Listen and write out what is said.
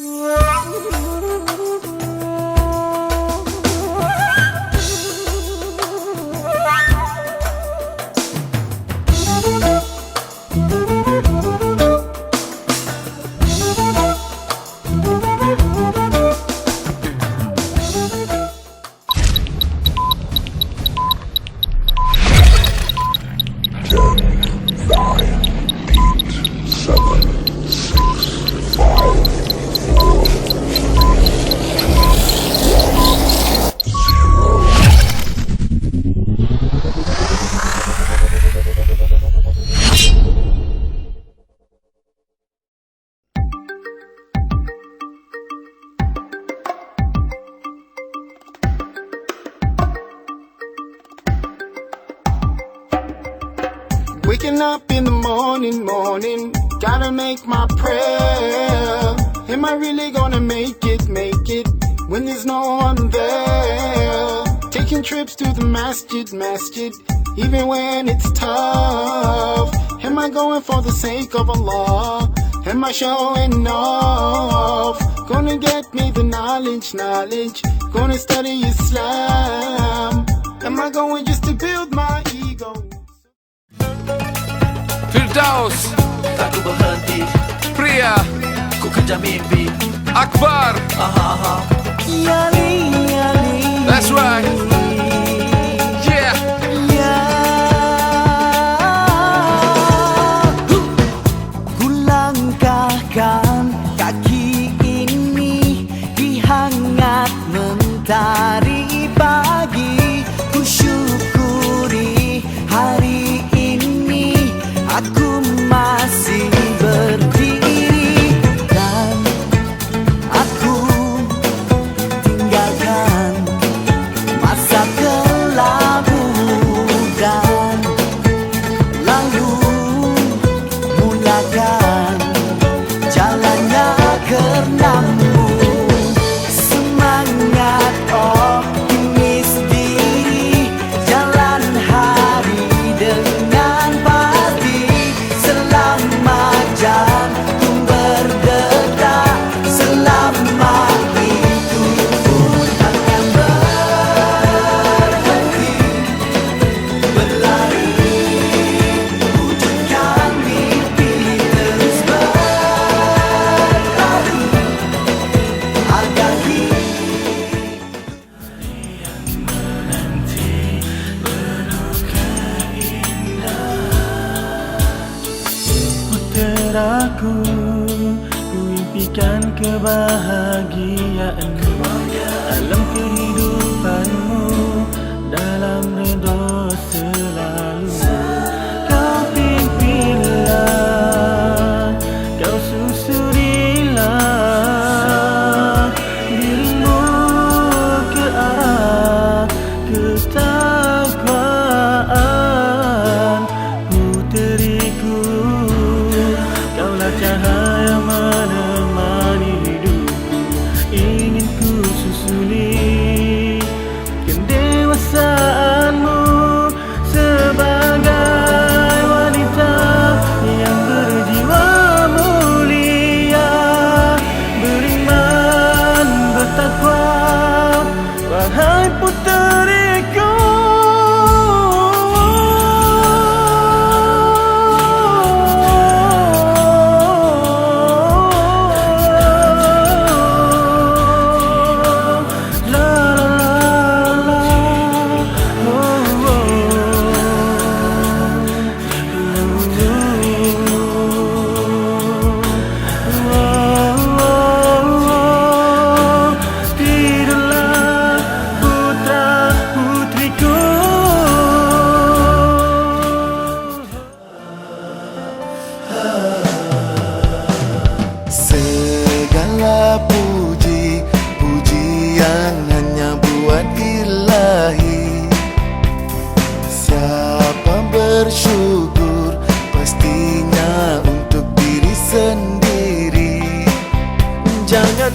Müzik Waking up in the morning, morning, gotta make my prayer. Am I really gonna make it, make it when there's no one there? Taking trips to the masjid, masjid, even when it's tough. Am I going for the sake of Allah? Am I showing off? Gonna get me the knowledge, knowledge, gonna study Islam. Am I going just to build my Firdaus, ku berhenti Pria, Ku kejar mimpi Akbar. Yali, yali, That's right. Yeah. Ya. Ku langkahkan kaki ini di hangat mentari Puteraku Ku impikan kebahagiaanmu siapa bersyukur pastinya untuk diri sendiri. Jangan